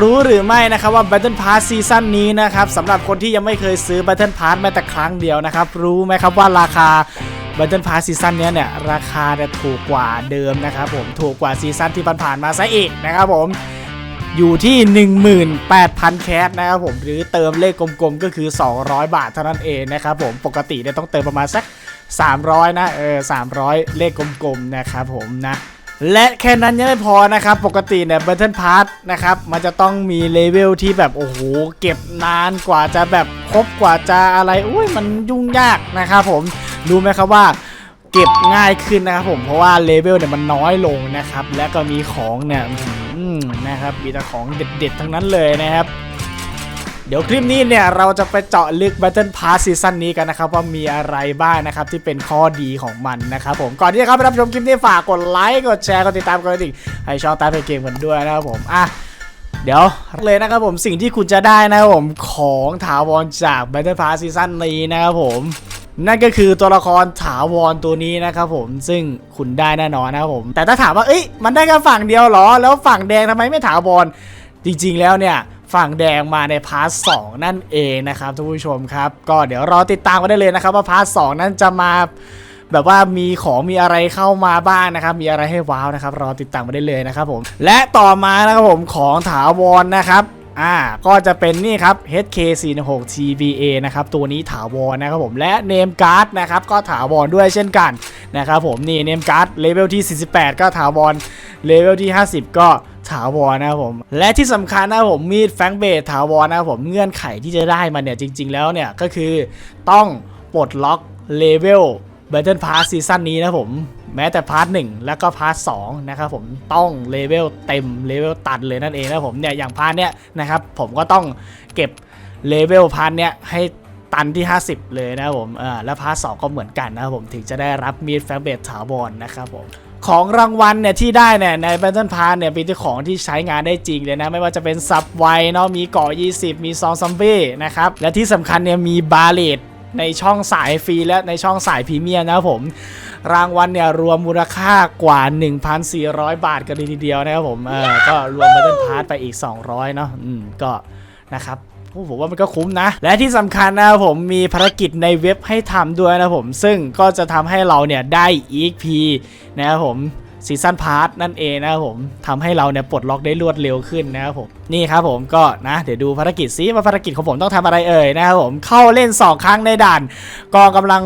รู้หรือไม่นะครับว่า Battle Pass ซีซั่นนี้นะครับสำหรับคนที่ยังไม่เคยซื้อ Battle Pass แม้แต่ครั้งเดียวนะครับ รู้ไหมครับว่าราคา Battle Pass ซีซั่นนี้เนี่ยราคาเนี่ยถูกกว่าเดิมนะครับผมถูกกว่าซีซั่นที่ผ่านๆมาซะอีกนะครับผมอยู่ที่ 18,000 แคสนะครับผมหรือเติมเลขกลมๆ ก็คือ 200 บาทเท่านั้นเองนะครับผมปกติเนี่ยต้องเติมประมาณสัก 300 นะเออ300 เลขกลมๆนะครับผมนะ และแค่นั้นยังไม่พอนะครับ ปกติเนี่ย Battle Pass นะครับ มันจะต้องมีเลเวลที่แบบโอ้โห เก็บนานกว่าจะแบบครบกว่าจะอะไร อุ้ยมันยุ่งยากนะครับผม รู้ไหมครับว่าเก็บง่ายขึ้นนะครับผม เพราะว่าเลเวลเนี่ยมันน้อยลงนะครับ และก็มีของเนี่ยนะครับ มีแต่ของเด็ดๆ ทั้งนั้นเลยนะครับ เดี๋ยวคลิปนี้เนี่ยเราจะไปเจาะลึก Battle Pass ซีซั่นนี้กันนะครับว่ามีอะไรบ้างนะครับที่เป็นข้อดีของมันนะครับผมก่อนที่จะเข้าไปรับชมคลิปนี้ฝากกดไลค์กดแชร์กดติดตามกดกระดิ่งให้ช่องตามเพเกมกันด้วยนะครับผมอะเดี๋ยวเลยนะครับผมสิ่งที่คุณจะได้นะครับผมของถาวรจาก Battle Pass ซีซั่นนี้นะครับผมนั่นก็คือตัวละครถาวรตัวนี้นะครับผมซึ่งคุณได้แน่นอนนะครับผม แต่ถ้าถามว่าเอ้ยมันได้แค่ฝั่งเดียวเหรอ แล้วฝั่งแดงทำไมไม่ถาวรจริง ๆ แล้วเนี่ย ฝั่งแดงมาในพาร์ทสองนั่นเองนะครับทุกผู้ชมครับ ก็เดี๋ยวรอติดตามกันได้เลยนะครับ ว่าพาร์ทสองนั้นจะมาแบบว่ามีของมีอะไรเข้ามาบ้างนะครับ มีอะไรให้ว้าวนะครับ รอติดตามกันได้เลยนะครับผม และต่อมานะครับผมของถาวรนะครับอ่าก็จะเป็นนี่ครับ HK46 TBA นะครับ ตัวนี้ถาวรนะครับผมและ Name Card นะครับก็ถาวรด้วยเช่นกันนะครับผมนี่ Name Card เลเวลที่ 48 ก็ถาวรเลเวลที่ 50 ก็ ถาวรนะครับผม และที่สำคัญนะครับผมมีดแฟงเบสถาวรนะครับผมเงื่อนไขที่จะได้มันเนี่ยจริง ๆ แล้วเนี่ยก็คือต้องปลดล็อกเลเวล Battle Pass ซีซั่นนี้นะครับผมแม้แต่พาร์ทหนึ่งแล้วก็พาร์ทสองนะครับผมต้องเลเวลเต็มเลเวลตัดเลยนั่นเองนะครับผมเนี่ยอย่างพาร์ทเนี้ยนะครับผมก็ต้องเก็บเลเวลพาร์ทเนี้ยให้ตันที่ 50 เลยนะครับผมเออแล้วพาร์ทสก็เหมือนกันนะครับผมถึงจะได้รับมีดแฟงเบสถาวรนะครับผม ของรางวัลเนี่ยที่ได้เนี่ยใน Battle Pass เนี่ยเป็นของที่ใช้งานได้จริงเลยนะไม่ว่าจะเป็นซับไวเนาะมีเกาะ20 มีซองซัมเบ้นะครับและที่สำคัญเนี่ยมีบาเลตในช่องสายฟรีและในช่องสายพรีเมียมนะผมรางวัลเนี่ยรวมมูลค่ากว่า 1,400 บาทกันเลยทีเดียวนะครับผมเออก็รวม Battle Pass ไปอีก 200เนาะอืมก็นะครับ ผมว่ามันก็คุ้มนะ และที่สำคัญนะครับผมมีภารกิจในเว็บให้ทำด้วยนะครับผม ซึ่งก็จะทำให้เราเนี่ยได้ EXP นะครับผมซีซั่นพาร์ทนั่นเองนะครับผมทำให้เราเนี่ยปลดล็อกได้รวดเร็วขึ้นนะครับผมนี่ครับผมก็นะเดี๋ยวดูภารกิจซิว่าภารกิจของผมต้องทำอะไรเอ่ยนะครับผมเข้าเล่น 2 ครั้งในด่านกองกำลัง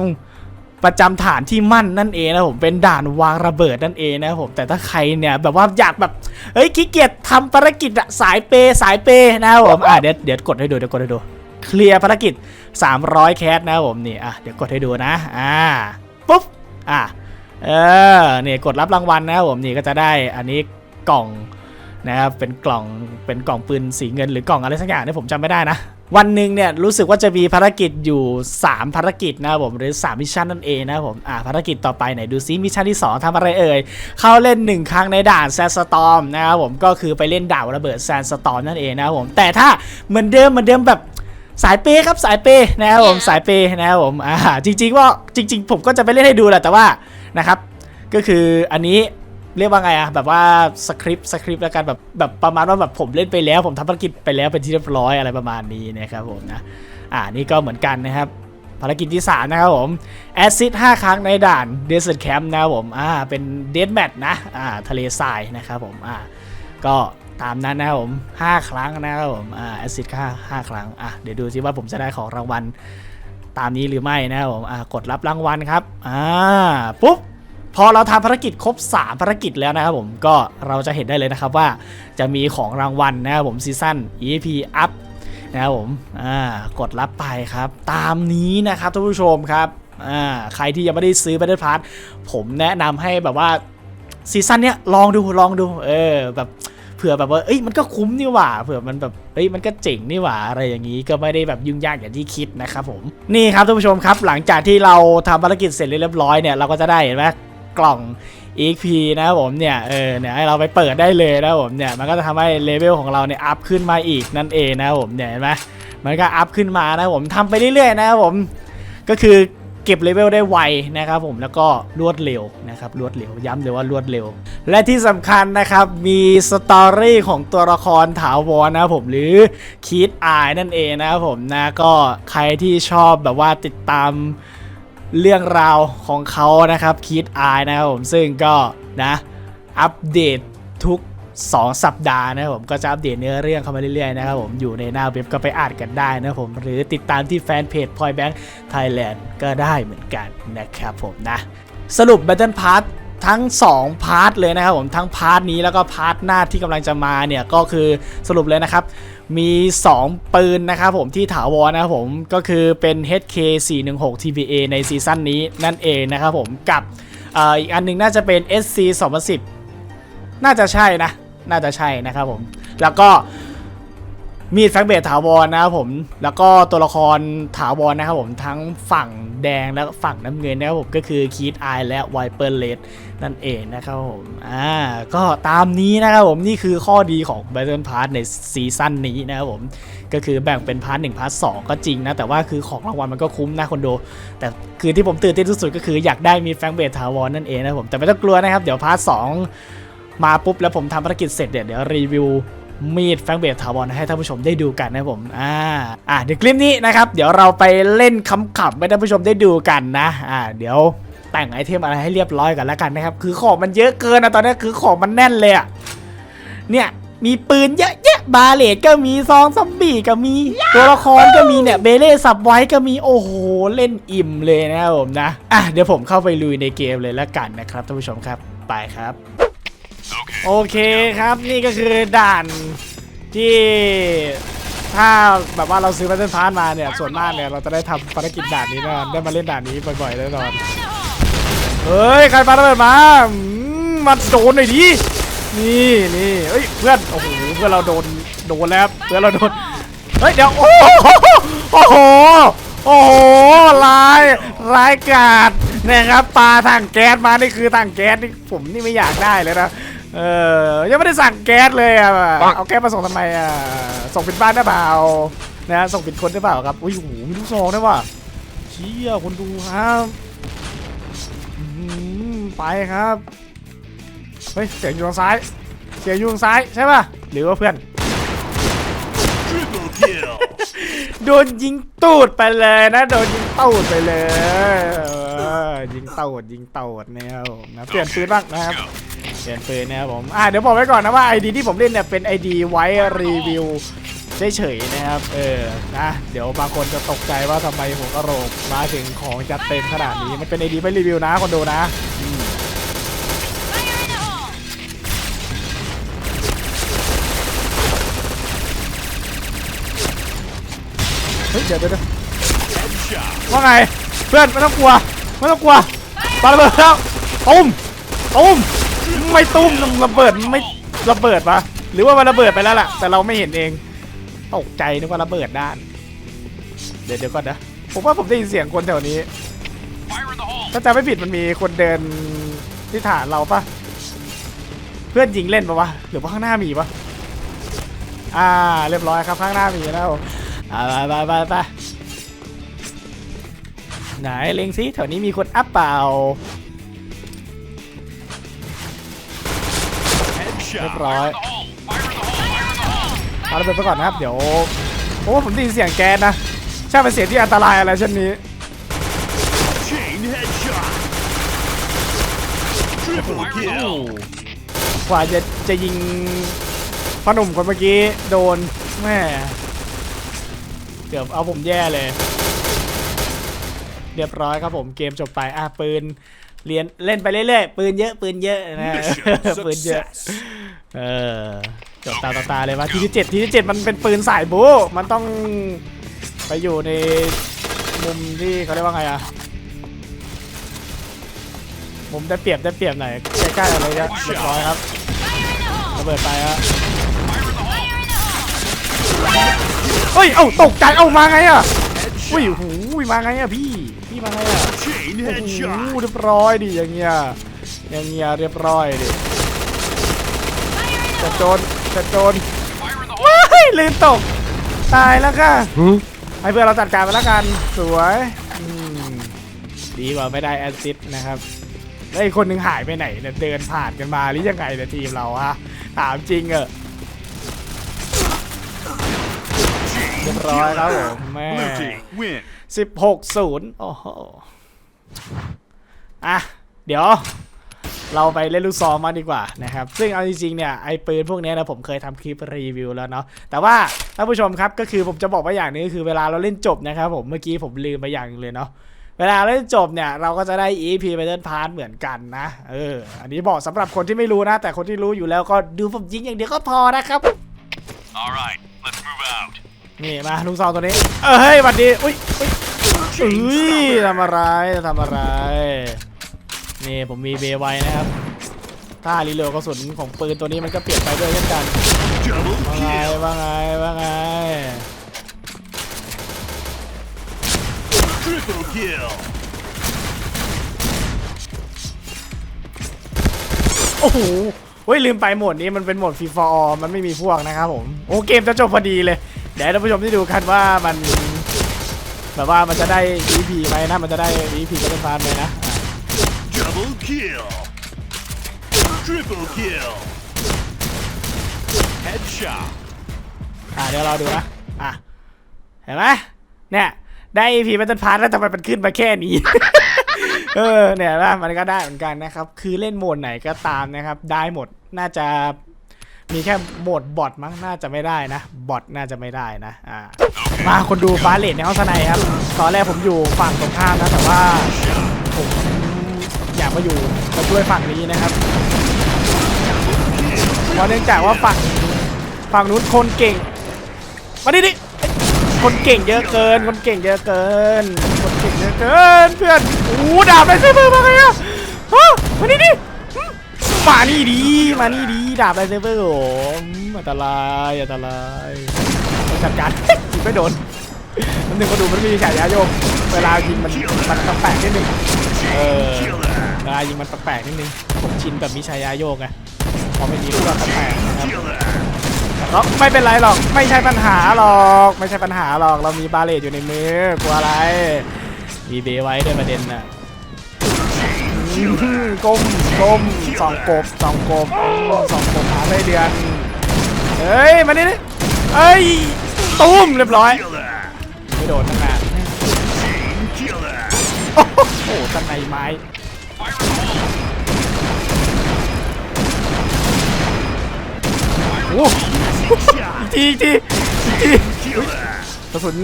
ประจำฐานที่มั่นนั่นเองนะผมเป็นด่านวางระเบิดนั่นเองนะผมแต่ถ้าใครเนี่ยแบบว่าอยากแบบเฮ้ยขี้เกียจทำภารกิจสายเปย์สายเปย์นะผมอะเดี๋ยวเดี๋ยวกดให้ดูเดี๋ยวกดให้ดู เคลียร์ภารกิจ 300 แคสนะผมนี่อะเดี๋ยวกดให้ดูนะอ่าปุ๊บอะเออเนี่ยกดรับรางวัลนะผมนี่ก็จะได้อันนี้กล่องนะครับเป็นกล่องเป็นกล่องปืนสีเงินหรือกล่องอะไรสักอย่างเนี่ยผมจำไม่ได้นะ วันหนึ่งเนี่ยรู้สึกว่าจะมีภารกิจอยู่ 3 ภารกิจนะครับผมหรือ 3 มิชชั่นนั่นเองนะครับผมอ่าภารกิจต่อไปไหนดูซิมิชชั่นที่ 2ทำอะไรเอ่ย เข้าเล่น 1 ครั้งในด่านแซนสตอมนะครับผมก็คือไปเล่นด่านระเบิดแซนสตอมนั่นเองนะครับผมแต่ถ้าเหมือนเดิมเหมือนเดิมแบบสายเปย์ครับสายเปย์นะครับผมสายเปย์นะครับผมอ่าจริงๆว่าจริง ๆ ผมก็จะไปเล่นให้ดูแหละแต่ว่านะครับก็คืออันนี้ เรียกว่าไงอะแบบว่าสคริปต์สคริปต์แล้วกันแบบแบบประมาณว่าแบบผมเล่นไปแล้ว ผมทำภารกิจไปแล้วเป็นที่เรียบร้อยอะไรประมาณนี้นะครับผมนะอ่านี่ก็เหมือนกันนะครับภารกิจที่ 3 นะครับผมแอซิด5ครั้งในด่านเดส e r t แคมป์นะครับผมอ่าเป็นเดดแมทนะอ่าทะเลทรายนะครับผมอ่าก็ตามนั้นนะครับผม 5 ครั้งนะครับผมอ่าแอซิดค่า5ครั้งอะเดี๋ยวดูซิว่าผมจะได้ของรางวัลตามนี้หรือไม่นะครับผมอ่ากดรับรางวัลครับอ่าปุ๊บ พอเราทำภารกิจครบ 3 ภารกิจแล้วนะครับผมก็เราจะเห็นได้เลยนะครับว่าจะมีของรางวัลนะครับผมซีซั่น EP Up นะครับผมกดรับไปครับ ตามนี้นะครับท่านผู้ชมครับใครที่ยังไม่ได้ซื้อ Battle Pass ผมแนะนำให้แบบว่าซีซั่นเนี้ยลองดูลองดู เออแบบเผื่อแบบว่าเอ้ยมันก็คุ้มนี่หว่าเผื่อมันแบบเอ้ยมันก็เจ๋งนี่หว่าอะไรอย่างนี้ก็ไม่ได้แบบยุ่งยากอย่างที่คิดนะครับผมนี่ครับท่านผู้ชมครับ หลังจากที่เราทำภารกิจเสร็จเรียบร้อยเนี่ยเราก็จะได้เห็นไหม กล่อง EXP นะครับผมเนี่ยเออเนี่ยให้เราไปเปิดได้เลยนะครับผมเนี่ยมันก็จะทำให้เลเวลของเราเนี่ยอัพขึ้นมาอีกนั่นเองนะครับผมเนี่ยเห็นไหมมันก็อัพขึ้นมานะผมทำไปเรื่อยๆนะครับผมก็คือเก็บเลเวลได้ไวนะครับผมแล้วก็รวดเร็วนะครับรวดเร็วย้ำเลยว่ารวดเร็ว และที่สำคัญนะครับมีสตอรี่ของตัวละครถาวรนะครับผมหรือคีดอายนั่นเองนะครับผมนะก็ใครที่ชอบแบบว่าติดตาม เรื่องราวของเขานะครับคีดอายนะครับผมซึ่งก็นะอัปเดตทุก 2 สัปดาห์นะครับผมก็จะอัปเดตเนื้อเรื่องเข้ามาเรื่อยๆนะครับผมอยู่ในหน้าเว็บก็ไปอ่านกันได้นะครับผมหรือติดตามที่แฟนเพจ Point Bank Thailand ก็ได้เหมือนกันนะครับผมนะ สรุป Battle Pass ทั้ง 2 พาร์ทเลยนะครับผมทั้งพาร์ทนี้แล้วก็พาร์ทหน้าที่กำลังจะมาเนี่ยก็คือสรุปเลยนะครับ มี 2 ปืนนะครับผมที่ถาวรนะครับผมก็คือเป็น HK 416 TBA ในซีซั่นนี้นั่นเองนะครับผมกับอ,อีกอันหนึงน่าจะเป็น SC 2010 น่าจะใช่นะ น่าจะใช่นะครับผม แล้วก็ มีดแฟงเบทถาวรนะครับผม แล้วก็ตัวละครถาวรนะครับผมทั้งฝั่งแดงและฝั่งน้ำเงินนะครับผมก็คือคีดไอและไวเปอร์เลดนั่นเองนะครับผมอ่าก็ตามนี้นะครับผมนี่คือข้อดีของ Battle Pass ในซีซั่นนี้นะครับผมก็คือแบ่งเป็นพาร์ทหนึ่งพาร์ทสก็จริงนะ แต่ว่าคือของรางวัลมันก็คุ้มนะคนดูแต่คือที่ผมตื่นเต้นที่สุดก็คืออยากได้มีแฟงเบทถาวรนั่นเองนะครับผมแต่ไม่ต้องกลัวนะครับเดี๋ยวพาร์ทสองมาปุ๊บแล้วผมทำภารกิจเสร็จเดี๋ยวเดี๋ยวรีวิว มีดแฟงเบทถาวรให้ท่านผู้ชมได้ดูกันนะครับผมอ่าอ่าเดี๋ยวคลิปนี้นะครับ เดี๋ยวเราไปเล่นคำขับให้ท่านผู้ชมได้ดูกันนะ อ่า เดี๋ยวแต่งไอเทมอะไรให้เรียบร้อยกันแล้วกันนะครับ คือของมันเยอะเกินนะตอนนี้คือของมันแน่นเลยอะเนี่ยมีปืนเยอะแยะบาเลตก็มีซองซอมบี้ก็มี ตัวละครก็มีเนี่ยเบเล่สับไว้ก็มีโอ้โหเล่นอิ่มเลยนะครับผมนะ อะเดี๋ยวผมเข้าไปลุยในเกมเลยแล้วกันนะครับท่านผู้ชมครับไปครับ โอเคครับนี่ก็คือด่านที่ถ้าแบบว่าเราซื้อ Battle Pass มาเนี่ยส่วนมากเนี่ยเราจะได้ทำภารกิจด่านนี้แนะได้มาเล่นด่านนี้บ่อยๆแน่นอนเฮ้ยใครปาระเบิดมามมาโดนหน่อยดินี่นี่เฮ้ยเพื่อนโอ้โหเพื่อนเราโดนโดนแล้วเพื่อนเราโดนเฮ้ยเดี๋ยวโอ้โหโอ้โหโอ้โหลายร้ายกาจนะครับปลาถังแก๊สมานี่คือถังแก๊สนี่ผมนี่ไม่อยากได้เลยนะ เออ ยังไม่ได้สั่งแก๊สเลยอะ เอาแก๊สมาส่งทำไมอะ ส่งผิดบ้านได้เปล่า นะ ส่งผิดคนได้เปล่าครับ อุ้ยโอ้โหมีลูกซองด้วยว่ะเชี่ยคนดูครับอืมไปครับ เฮ้ย เสียงอยู่ทางซ้าย เสียงอยู่ทางซ้ายใช่ป่ะ หรือว่าเพื่อน Triple kill. โดนยิงตูดไปเลยนะ โดนยิงตูดไปเลยเออยิงตูดยิงตูดเนี่ยครับผมนะเปลี่ยนปืนบ้างนะครับ เปลี่ยนปืนนะครับผมอ่าเดี๋ยวบอกไว้ก่อนนะว่าไอดีที่ผมเล่นเนี่ยเป็นไอดีไว้รีวิวเฉยๆนะครับ เออ นะ เดี๋ยวบางคนจะตกใจว่าทำไมผมกระโหลกมาถึงของจัดเต็มขนาดนี้ มันเป็นไอดีไม่รีวิวนะคนดูนะเฮ้ยเดี๋ยวเดี๋ยวเดี๋ยว Headshot. ว่าไง เพื่อนไม่ต้องกลัว ไม่ต้องกลัวปาระเบิดแล้วตุ้มตุ้ม ไม่ตุ้มระเบิดไม่ระเบิดปะหรือว่ามันระเบิดไปแล้วล่ะ แต่เราไม่เห็นเองตกใจนึกว่าระเบิดด้าน เดี๋ยวเดี๋ยวก่อนนะผมว่าผมได้ยินเสียงคนแถวนี้ ถ้าจำไม่ผิดมันมีคนเดินที่ฐานเราปะเพื่อนยิงเล่นปะวะหรือว่าข้างหน้ามีปะอ่า เรียบร้อยครับข้างหน้ามีแล้วไปไปไปไปไหนเล็งซิแถวนี้มีคนอัพเปล่า in the hole. Fire in the hole. เอาระเบิดไปก่อนนะครับ เดี๋ยวโอ้ผมได้ยินเสียงแก๊สนะใช่เป็นเสียงที่อันตรายอะไรเช่นนี้ Chain headshot. Triple kill. กว่าจะจะยิงพ่อหนุ่มคนเมื่อกี้โดนแม่เดี๋ยวเอาผมแย่เลย เรียบร้อยครับผมเกมจบไปอะปืนเรียนเล่นไปเรื่อยๆปืนเยอะปืนเยอะนะ Mission ปืนเยอะ success. เออจบตาต่อตาเลยว่าทีที่เจ็ดทีที่เจ็ดมันเป็นปืนสายบู๊มันต้องไปอยู่ในมุมที่เขาเรียกว่าไงอะมุมได้เปรียบได้เปรียบหน่อยใกล้ๆอะไรเงี้ยเรียบร้อยครับระเบิดไปฮะเฮ้ยเอ้าตกใจเอ้ามาไงอะอุ้ยหูมาไงอะพี่พี่มาไงอะโอ้โหเรียบร้อยดิอย่างเงี้ยอย่างเงี้ยเรียบร้อยดิ จะโจรจะโจร Fire in the hole. ว้ายลืมตก ตายแล้วค่ะ ให้เพื่อนเราจัดการไปแล้วกัน สวยอืมดีกว่าไม่ได้แอสซิสต์นะครับแล้วอีกคนหนึ่งหายไปไหนเนี่ยเดินผ่านกันมาหรือยังไงเนี่ยทีมเราฮะ ถามจริงเออเรียบร้อยครับผมแม่ Blue team win. สิบหกศูนย์โอ้โห อะ เดี๋ยว เราไปเล่นลูกซองมาดีกว่านะครับ ซึ่งเอาจริงๆเนี่ยไอ้ปืนพวกเนี้ยนะผมเคยทำคลิปรีวิวแล้วเนาะ แต่ว่าท่านผู้ชมครับก็คือผมจะบอกว่าอย่างหนึงก็คือเวลาเราเล่นจบนะครับผมเมื่อกี้ผมลืมไปอย่างหนึงเลยเนาะเวลาเล่นจบเนี่ยเราก็จะได้ EP Battle Pass เหมือนกันนะ เออ อันนี้บอกสำหรับคนที่ไม่รู้นะ แต่คนที่รู้อยู่แล้วก็ดูผมยิงอย่างเดียวก็พอนะครับ All right, let's move out. นี่มาลูกซองตัวนี้ เออเฮ้ยหวันดี อุ้ยอุ้ยอุ้ยทำอะไรทำอะไร นี่ผมมีเบไว้นะครับถ้ารีโหลดกระสุนของปืนตัวนี้มันก็เปลี่ยนไปด้วยเช่นกันว่าไงว่าไงว่าไงโอ้โหเฮ้ยลืมไปโหมดนี้มันเป็นโหมดฟรีฟอร์มันไม่มีพวกนะครับผมโอ้เกมจะจบพอดีเลยเดี๋ยวท่านผู้ชมได้ดูกันว่ามันแบบว่ามันจะได้ EP ไหมนะมันจะได้ EP จะเป็นฟานไหมนะอะ Double kill. Triple kill. Headshot. อะเดี๋ยวเราดูนะ อะ เห็นไหมเนี่ย ได้ EP Battle Pass แล้วทำไมมันขึ้นมาแค่นี้ เออ เนี่ยนะมันก็ได้เหมือนกันนะครับ คือเล่นโหมดไหนก็ตามนะครับ ได้หมด น่าจะมีแค่โหมดบอทมั้ง น่าจะไม่ได้นะ บอทน่าจะไม่ได้นะ อ่า มาคนดูบาเลตในห้องสไนครับ ตอนแรกผมอยู่ฝั่งตรงข้ามนะ แต่ว่าผม มาอยู่มาช่วยฝั่งนี้นะครับเพราะเนื่องจากว่าฝั่งฝั่งนู้นคนเก่ง มาดิดิคนเก่งเยอะเกิน คนเก่งเยอะเกิน คนเก่งเยอะเกินเพื่อนโอ้ดาบไรเซเบอร์มาไงอะฮะมาดิดิมานี่ดีมานี่ดีดาบไรเซเบอร์โอ้มอันตรายอันตรายจัดการยิงไม่โดนมันหนึ่งก็ดูมันมีฉายาโยกเวลายิงมันมันแปลกนิดนึงเออ เวลายิงมันแปลกๆนิดนึงผมชินแบบมีฉายาโยกไงพอไม่มีก็แปลกๆนะครับ Killer. หรอกไม่เป็นไรหรอกไม่ใช่ปัญหาหรอกไม่ใช่ปัญหาหรอกเรามีบาเลตอยู่ในมือกลัวอะไร มีเบไว้ด้วยประเด็นน่ะอื้อหือก้มก้มสองกบสองกบสองกบหาไส้เดือนเฮ้ยมาดิดิเอ้ยตุ้มเรียบร้อย Killer. ไม่โดนตั้งนาน Chain killer. โอ้โหตั้งในไม้ โอ้โห Shot. อีกทีอีกทีอีกทีกระสุน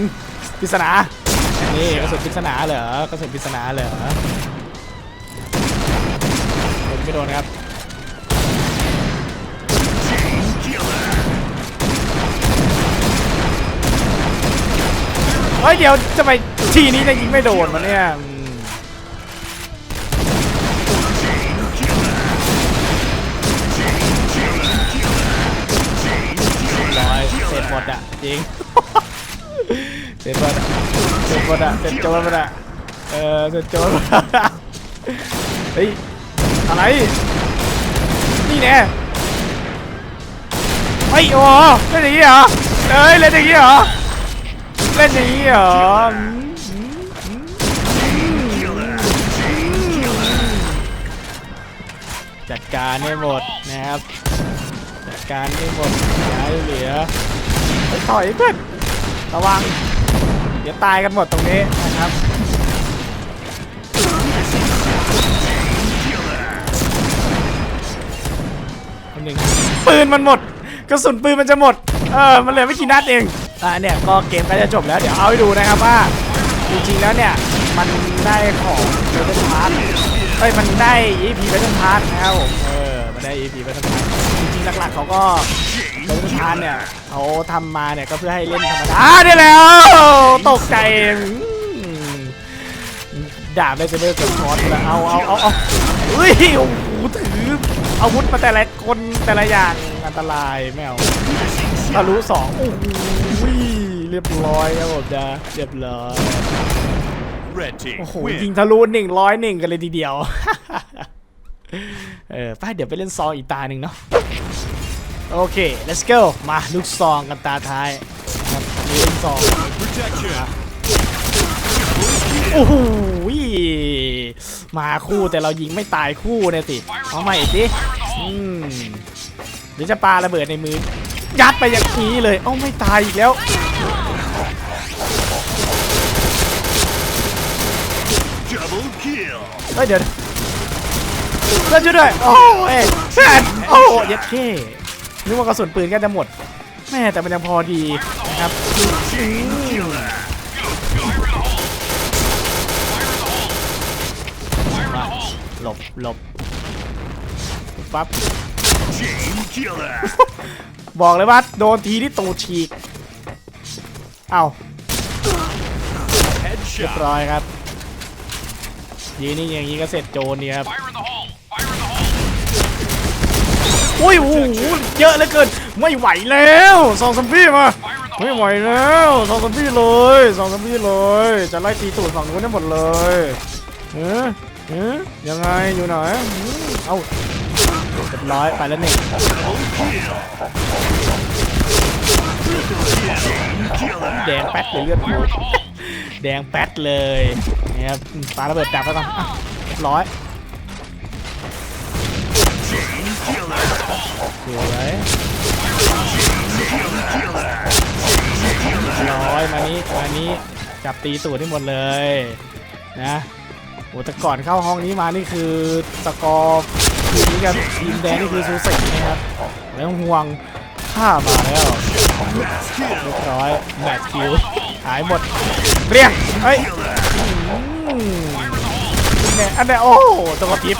ปริศนานี่กระสุนปริศนาเหรอกระสุนปริศนาเหรอผมไม่โดนครับเฮ้ยเดี๋ยวจะไปทีนี้จะยิงไม่โดนมันเนี่ย จริงเสร็จหมดอะเสร็จหมดอะเสร็จโจรหมดอะเออเสร็จโจรเฮ้ยอะไร นี่แน่เฮ้ยโอ้เล่นอย่างนี้เหรอเอ้ยเล่นอย่างนี้เหรอเล่นอย่างนี้เหรอจัดการให้หมดนะครับ จัดการให้หมดอย่าให้เหลือ ไปถอยเพื่อนระวัง เดี๋ยวตายกันหมดตรงนี้นะครับคนหนึ่งปืนมันหมดกระสุนปืนมันจะหมด เออ มันเหลือไม่กี่นัดเองอ่าเนี่ย ก็เกมใกล้จะจบแล้ว เดี๋ยวเอาให้ดูนะครับว่า จริงๆแล้วเนี่ย มันได้ของเบเทนพาร์ทเอ้ย มันได้ EP เบเทนพาร์ทนะครับผม เออ มันได้ EP เบเทนพาร์ทจริงๆหลักๆเขาก็เบเทน พาร์ทเนี่ยเขาทำมาเนี่ยก็เพื่อให้เล่นธรรมดาอ่าได้แล้วตกใจอืมดาบได้เซเบอร์กับคอร์สแล้วเอาเอาเอาเอาเฮ้ยโอ้โหถืออาวุธมาแต่ละคนแต่ละอย่างอันตรายไม่เอาทะลุสองโอ้โหเรียบร้อยครับผมจะเรียบร้อย Red team โอ้โห win. ยิงทะลุหนึ่งร้อยหนึ่งกันเลยทีเดียวเออไป้าเดี๋ยวไปเล่นซองอีกตาหนึ่งเนาะ โอเค let's go มาลูกซองกันตาท้ายครับล่นซองโอ้โหมาคู่แต่เรายิงไม่ตายคู่เนี่ยสิเอาใหม่สิอืมหรือจะปาระเบิดในมือ ยัดไปอย่างนี้เลยเอ้าไม่ตายอีกแล้วเฮ้ยเดี๋ยวเล่นช่วยด้วยโอ้ยแฟนโอ้เย็ดเท่ นึกว่ากระสุนปืนก็จะหมดแม่แต่มันยังพอดีนะครับ Chain killer. มาหลบหลบปั๊บ Chain killer. บอกเลยว่าโดนทีที่ตูดฉีก เอาเรียบ Headshot. ร้อยครับยีนี่อย่างนี้ก็เสร็จโจรเนี่ยครับ อุ้ยโอ้โหเยอะเหลือเกินไม่ไหวแล้วสองซัมพี่มาไม่ไหวแล้วสองซัมพี่เลยสองซัมพี่เลย จะไล่ตีตูดฝั่งนู้นได้หมดเลยเออเออยังไงอยู่ไหนอืมเอาเรียบร้อยไปแล้วหนึ่งแดงแป๊ดเลยเลือดหมูแดงแป๊ดเลยนี่ครับปาระเบิดดับไปก่อนเรียบร้อย สวยร้อยมานี้มานี้จับตีตูดให้หมดเลยนะโอ้แต่ก่อนเข้าห้องนี้มานี่คือสกอร์ทีมนี้กับทีมแดงนี่คือสูสีนะครับแล้วห่วงข้ามาแล้วเรียบร้อยแมตช์คิวหายหมดเรียงเฮ้ยอืมเนี่ยอันเนี้โอ้ตัวกระพริบ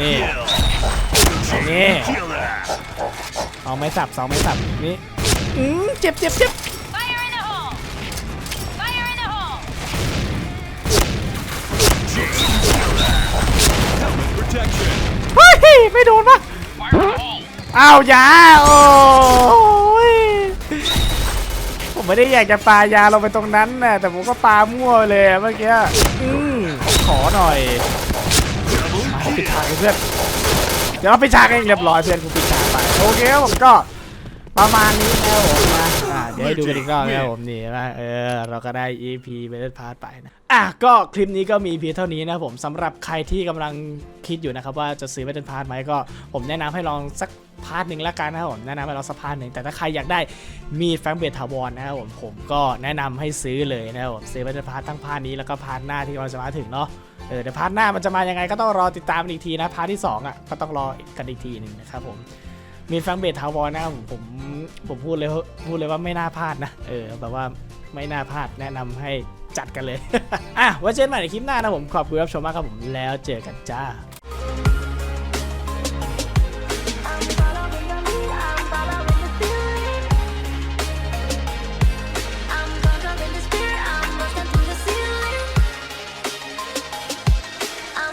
นี่ kill. นี่ Killer. เอาไม้สับสองไม้สับนี่อืมเจ็บเจ็บเจ็บ Fire in the hole! Fire in the hole! Protection. เฮ้ยไม่โดนปะอ้าวยาโอ้ยผมไม่ได้อยากจะปายาลงไปตรงนั้นน่ะแต่ผมก็ปามั่วเลยอะเมื่อกี้อืมขอหน่อย Double มา ปิดฉากให้เพื่อนเดี๋ยวเราปิดฉากเองเรียบร้อยเพื่อนกูปิดฉากไปโอเคครับผมก็ประมาณนี้นะครับผมนะอ่าเดี๋ยวให้ดูกันอีกรอบนะครับผมนี่ว่าเออเราก็ได้ EP b a t t l e Pass ไปนะอะก็คลิปนี้ก็มีเพียงเท่านี้นะผมสำหรับใครที่กำลังคิดอยู่นะครับว่าจะซื้อ b a t t l e Pass ไหมก็ ผมแนะนำให้ลองสักพาร์ทหนึ่งละกันนะครับผมแนะนำให้ลองสักพาร์ทหนึ่งแต่ถ้าใครอยากได้มีดแฟงเบทาวรนะครับผมผมก็แนะนำให้ซื้อเลยนะครับผมซื้อ b a t t l e Pass ทั้งพาร์ทนี้แล้วก็พาร์ทหน้าที่เราจะมาถึงเนาะ ออเดี๋ยวพาร์ทหน้ามันจะมายังไงก็ต้องรอติดตามอีกทีนะพาร์ทที่2อะก็ต้องรอกันอีกทีหนึ่งนะครับผมมีแฟงเบททาวอนนะผมผมผมพูดเลยพูดเลยว่าไม่น่าพลาดนะเออแบบว่าไม่น่าพลาดแนะนำให้จัดกันเลย อะไว้เจอกันใหม่ในคลิปหน้านะผมขอบคุณรับชมมากครับผมแล้วเจอกันจ้า